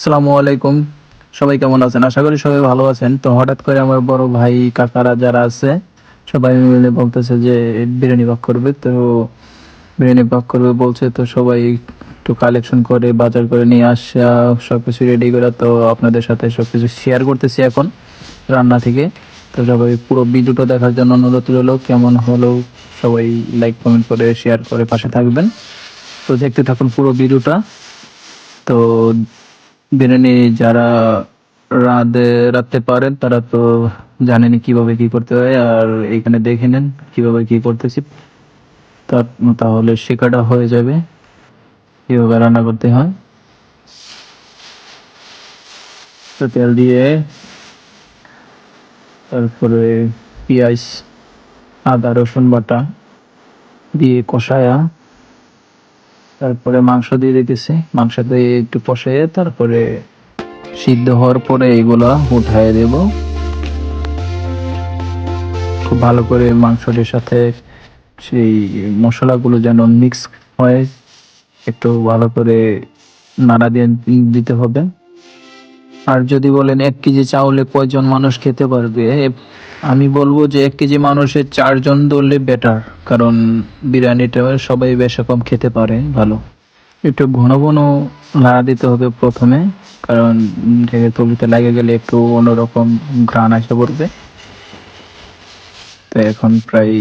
আসসালামু আলাইকুম। সবাই কেমন আছেন? আশা করি সবাই ভালো আছেন। তো হঠাৎ করে আমার বড় ভাই, কাকারা যারা আছে, সবাই মিলে বলতেছে যে, বিরিয়ানি পাক করবে। তো বিরিয়ানি পাক করবে বলছে, তো সবাই একটু কালেকশন করে, বাজার করে নিয়ে আসা, সবকিছু রেডি করে, তো আপনাদের সাথে সবকিছু শেয়ার করতেছি এখন রান্না থেকে। তো সবাই পুরো ভিডিওটা দেখার জন্য অনুরোধ রইল। কেমন হলো সবাই লাইক কমেন্ট করে শেয়ার করে পাশে থাকবেন। তো দেখতে থাকুন পুরো ভিডিওটা। তো বিরিয়ানি যারা রাঁধে, রাঁধতে পারেন, তারা তো জানেন কীভাবে কি করতে হয়, আর এখানে দেখে নেন কীভাবে কি করতেছি। তাহলে শেখাটা হয়ে যাবে, কীভাবে রান্না করতে হয়। তো তেল দিয়ে তারপরে পেঁয়াজ, আদা, রসুন বাটা দিয়ে কষায়া তারপরে মাংস দিয়ে দিতেছি। মাংস দিয়ে একটু কষিয়ে তারপরে সিদ্ধ হওয়ার পরে এগুলা উঠায় দেব। খুব ভালো করে মাংসটির সাথে সেই মশলাগুলো যেন মিক্স হয়, একটু ভালো করে নাড়া দিয়ে দিতে হবে। আর যদি বলেন এক কেজি চাউলে কয়জন মানুষ খেতে পারবে আমি বলব যে এক কেজি মানুষের চারজন ধরলে বেটার কারণ বিরিয়ানিটা সবাই বেশ কম খেতে পারে, ভালো। একটু ঘন ঘন নাড়া দিতে হবে প্রথমে, কারণ ঢেকে তলিতে লাগে গেলে একটু অন্যরকম ঘ্রাণ আসে পড়বে। তো এখন প্রায়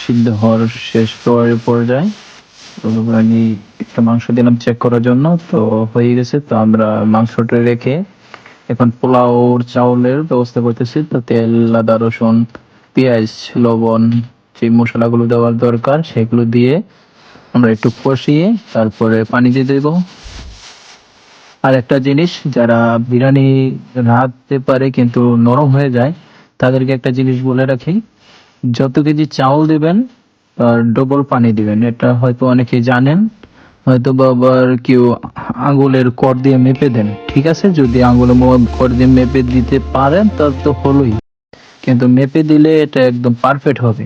সিদ্ধ হওয়ার শেষ পরে পর্যায়ে তো আমি একটু মাংস দিলাম চেক করার জন্য, তো হয়ে গেছে, তো আমরা মাংসটা রেখে এখন পোলাও, চাউলের ব্যবস্থা করতেছি। তো তেল, আদা, রসুন, পেঁয়াজ, লবণ যে মশলাগুলো দেওয়ার দরকার, সেগুলো দিয়ে আমরা একটু কষিয়ে তারপরে পানি দিয়ে দেব। আর একটা জিনিস, যারা বিরিয়ানি রাঁধতে পারে কিন্তু নরম হয়ে যায়, তাদেরকে একটা জিনিস বলে রাখি, যত কেজি চাউল দিবেন ডবল পানি দিবেন। এটা হয়তো অনেকে জানেন, হয়তো বা আবার কেউ আঙ্গুলের কর দিয়ে মেপে দেন। ঠিক আছে? যদি আঙ্গুলের কর দিয়ে মেপে দিতে পারেন, তাহলে তো হলোই। কিন্তু মেপে দিলে এটা একদম পারফেক্ট হবে।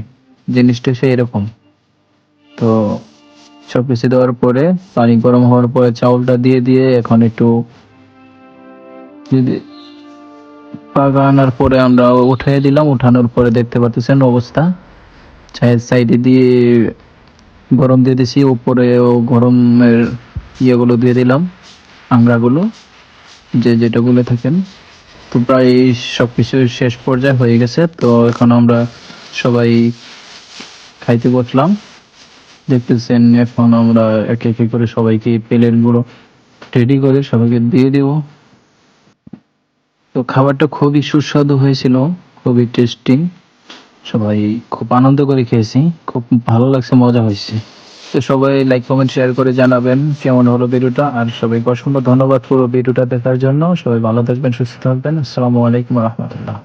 জিনিসটা সেই এরকম তো সব কিছু দেওয়ার পরে, পানি গরম হওয়ার পরে চাউলটা দিয়ে দিয়ে এখন একটু যদি পাকা আনার পরে আমরা উঠিয়ে দিলাম, উঠানোর পরে দেখতে পাচ্ছেন অবস্থা। চায়ের সাইডে দিয়ে গরম দিয়ে দিছি উপরে ও গরমের ইয়েগুলো দিয়ে দিলাম, আংরাগুলো, যে যেটা বলে থাকেন। তো প্রায় সব কিছু শেষ পর্যায়ে হয়ে গেছে, তো এখন আমরা সবাই খাইতে বসলাম। দেখতেছেন, এখন আমরা একে একে করে সবাইকে প্লেটগুলো রেডি করে সবাইকে দিয়ে দেব। তো খাবারটা খুবই সুস্বাদু হয়েছিল, খুবই টেস্টিং সবাই খুব আনন্দ করে খেয়েছি। খুব ভালো লাগছে, মজা হয়েছে। তো সবাই লাইক কমেন্ট শেয়ার করে জানাবেন কেমন হলো ভিডিওটা। আর সবাই অসংখ্য ধন্যবাদ পুরো ভিডিওটা দেখার জন্য। সবাই ভালো থাকবেন, সুস্থ থাকবেন। আসসালামু আলাইকুম রহমতুল্লাহ।